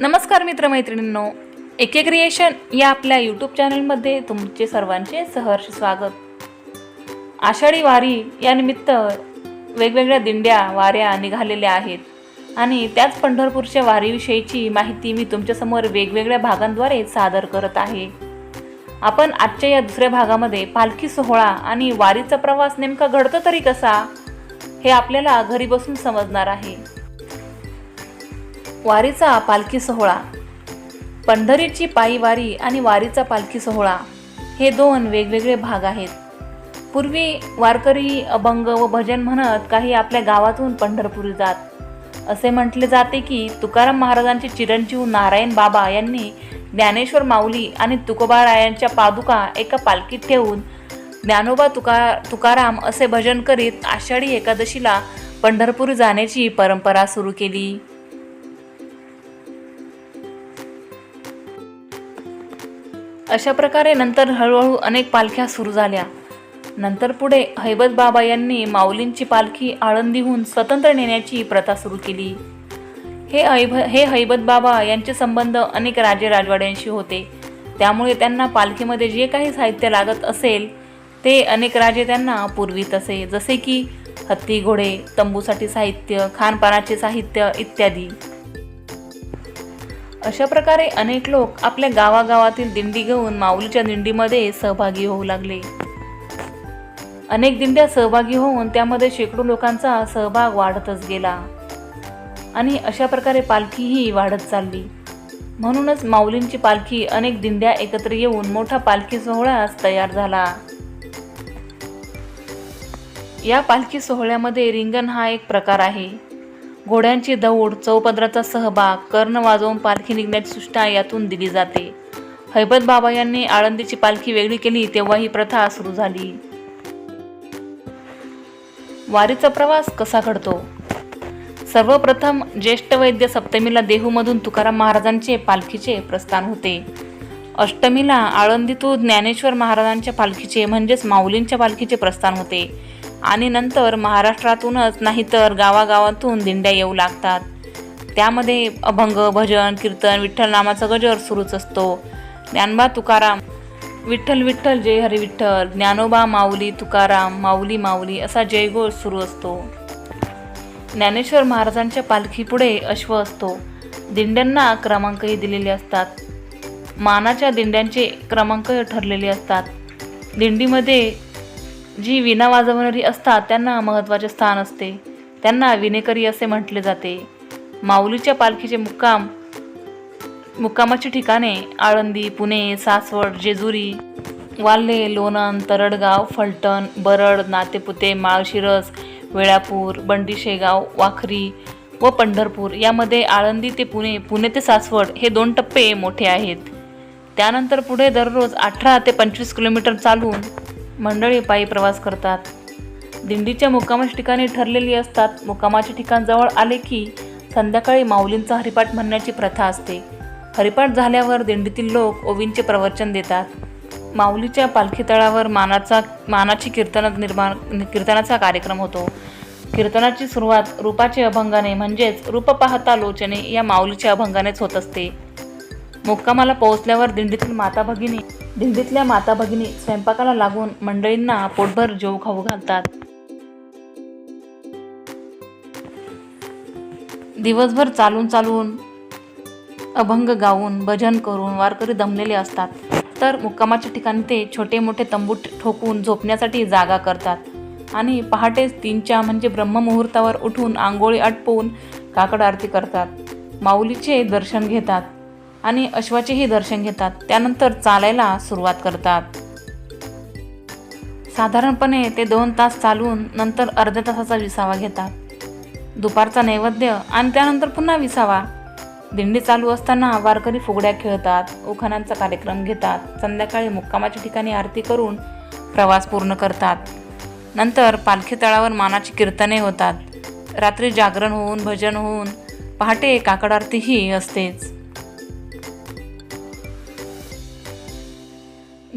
नमस्कार मित्रमैत्रिणींनो. एके क्रिएशन या आपल्या यूट्यूब चॅनलमध्ये तुमचे सर्वांचे सहर्ष स्वागत. आषाढी वारी या निमित्त वेगवेगळ्या दिंड्या वाऱ्या निघालेल्या आहेत. आणि त्याच पंढरपूरच्या वारीविषयीची माहिती मी तुमच्यासमोर वेगवेगळ्या भागांद्वारे सादर करत आहे. आपण आजच्या या दुसऱ्या भागामध्ये पालखी सोहळा आणि वारीचा प्रवास नेमका घडतो तरी कसा हे आपल्याला घरी बसून समजणार आहे. वारीचा पालखी सोहळा. पंढरीची पायी वारी आणि वारीचा पालखी सोहळा हे दोन वेगवेगळे भाग आहेत. पूर्वी वारकरी अभंग व भजन म्हणत काही आपल्या गावातून पंढरपुरी जात. असे म्हटले जाते की तुकाराम महाराजांचे चिरंजीव नारायण बाबा यांनी ज्ञानेश्वर माऊली आणि तुकोबारायांच्या पादुका एका पालखीत ठेवून ज्ञानोबा तुका तुकाराम असे भजन करीत आषाढी एकादशीला पंढरपूर जाण्याची परंपरा सुरू केली. अशा प्रकारे नंतर हळूहळू अनेक पालख्या सुरू झाल्या. नंतर पुढे हैबत बाबा यांनी माऊलींची पालखी आळंदीहून स्वतंत्र नेण्याची प्रथा सुरू केली. हे ऐभ हे हैबत बाबा यांचे संबंध अनेक राजे राजवाड्यांशी होते. त्यामुळे त्यांना पालखीमध्ये जे काही साहित्य लागत असेल ते अनेक राजे त्यांना पुरवीत असे. जसे की हत्ती घोडे तंबूसाठी साहित्य खानपानाचे साहित्य इत्यादी. अशा प्रकारे अनेक लोक आपल्या गावागावातील दिंडी घेऊन माऊलीच्या दिंडीमध्ये सहभागी होऊ लागले. अनेक दिंड्या सहभागी होऊन त्यामध्ये शेकडो लोकांचा सहभाग वाढतच गेला. आणि अशा प्रकारे पालखीही वाढत चालली. म्हणूनच माऊलींची पालखी अनेक दिंड्या एकत्र येऊन मोठा पालखी सोहळाच तयार झाला. या पालखी सोहळ्यामध्ये रिंगण हा एक प्रकार आहे. घोड्यांची दौड चौपदराचा सहभाग कर्ण वाजवून पालखी निघण्याची सूचना यातून दिली जाते. हैबत बाबा यांनी आळंदीची पालखी वेगळी केली तेव्हा ही प्रथा सुरू झाली. वारीचा प्रवास कसा घडतो? सर्वप्रथम ज्येष्ठ वैद्य सप्तमीला देहूमधून तुकाराम महाराजांचे पालखीचे प्रस्थान होते. अष्टमीला आळंदीतून ज्ञानेश्वर महाराजांच्या पालखीचे म्हणजेच माऊलींच्या पालखीचे प्रस्थान होते. आणि नंतर महाराष्ट्रातूनच नाही तर गावागावातून दिंड्या येऊ लागतात. त्यामध्ये अभंग भजन कीर्तन विठ्ठल नामाचा गजर सुरूच असतो. ज्ञानबा तुकाराम विठ्ठल विठ्ठल जय हरी विठ्ठल ज्ञानोबा माऊली तुकाराम माऊली माऊली असा जयघोष सुरू असतो. ज्ञानेश्वर महाराजांच्या पालखीपुढे अश्व असतो. दिंड्यांना क्रमांकही दिलेले असतात. मानाच्या दिंड्यांचे क्रमांक ठरलेले असतात. दिंडीमध्ये जी विना वाजवणारी असतात त्यांना महत्त्वाचे स्थान असते. त्यांना विनेकरी असे म्हटले जाते. माऊलीच्या पालखीचे मुक्काम मुक्कामाची ठिकाणे आळंदी पुणे सासवड जेजुरी वाल्हे लोणंद तरडगाव फलटण बरड नातेपुते माळशिरस वेळापूर बंडी शेगाव वाखरी व पंढरपूर. यामध्ये आळंदी ते पुणे पुणे ते सासवड हे दोन टप्पे मोठे आहेत. त्यानंतर पुढे दररोज अठरा ते पंचवीस किलोमीटर चालून मंडळी पायी प्रवास करतात. दिंडीच्या मुक्कामाच्या ठिकाणी ठरलेली असतात. मुक्कामाचे ठिकाण जवळ आले की संध्याकाळी माऊलींचा हरिपाठ म्हणण्याची प्रथा असते. हरिपाठ झाल्यावर दिंडीतील लोक ओवींचे प्रवचन देतात. माऊलीच्या पालखी तळावर मानाचा मानाची कीर्तन निर्माण कीर्तनाचा कार्यक्रम होतो. कीर्तनाची सुरुवात रूपाचे अभंगाने म्हणजेच रूप पाहता लोचने या माऊलीच्या अभंगानेच होत असते. मुक्कामाला पोहोचल्यावर दिंडीतील माता भगिनी दिंडीतल्या माता भगिनी स्वयंपाकाला लागून मंडळींना पोटभर जेव खाऊ घालतात. दिवसभर चालून चालून अभंग गाऊन भजन करून वारकरी दमलेले असतात. तर मुक्कामाच्या ठिकाणी ते छोटे मोठे तंबू ठोकून झोपण्यासाठी जागा करतात. आणि पहाटेच तीनच्या म्हणजे ब्रह्ममुहूर्तावर उठून आंघोळी आटपून काकड आरती करतात. माऊलीचे दर्शन घेतात. आणि अश्वाचेही दर्शन घेतात. त्यानंतर चालायला सुरुवात करतात. साधारणपणे ते दोन तास चालून नंतर अर्ध्या तासाचा विसावा घेतात. दुपारचा नैवेद्य आणि त्यानंतर पुन्हा विसावा. दिंडी चालू असताना वारकरी फुगड्या खेळतात उखाणांचा कार्यक्रम घेतात संध्याकाळी मुक्कामाच्या ठिकाणी आरती करून प्रवास पूर्ण करतात. नंतर पालखी तळावर मानाची कीर्तने होतात. रात्री जागरण होऊन भजन होऊन पहाटे काकड आरतीही असतेच.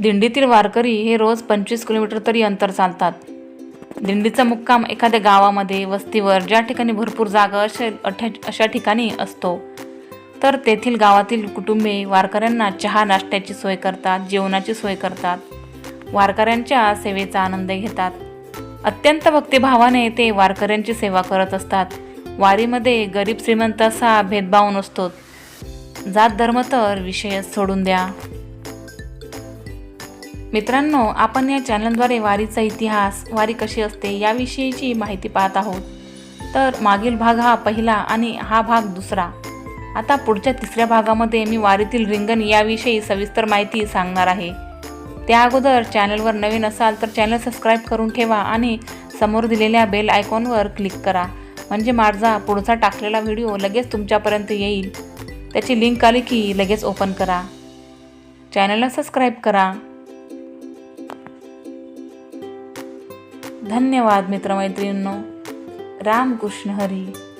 दिंडीतील वारकरी हे रोज पंचवीस किलोमीटर तरी अंतर चालतात. दिंडीचा मुक्काम एखाद्या गावामध्ये वस्तीवर ज्या ठिकाणी भरपूर जागा असे अठ्या अशा ठिकाणी असतो. तर तेथील गावातील कुटुंबे वारकऱ्यांना चहा नाश्त्याची सोय करतात जेवणाची सोय करतात. वारकऱ्यांच्या सेवेचा आनंद घेतात. अत्यंत भक्तिभावाने ते वारकऱ्यांची सेवा करत असतात. वारीमध्ये गरीब श्रीमंत असा भेदभाव नसतो. जात धर्म तर विषयच सोडून द्या. मित्रांनो आपण या चॅनलद्वारे वारीचा इतिहास वारी कशी असते याविषयीची माहिती पाहत आहोत. तर मागील भाग हा पहिला आणि हा भाग दुसरा. आता पुढच्या तिसऱ्या भागामध्ये मी वारीतील रिंगण याविषयी सविस्तर माहिती सांगणार आहे. त्या अगोदर चॅनलवर नवीन असाल तर चॅनल सबस्क्राईब करून ठेवा आणि समोर दिलेल्या बेल आयकॉनवर क्लिक करा. म्हणजे माझा पुढचा टाकलेला व्हिडिओ लगेच तुमच्यापर्यंत येईल. त्याची लिंक आली की लगेच ओपन करा. चॅनलला सबस्क्राईब करा. धन्यवाद मित्रमैत्रिणींनो. रामकृष्ण हरी.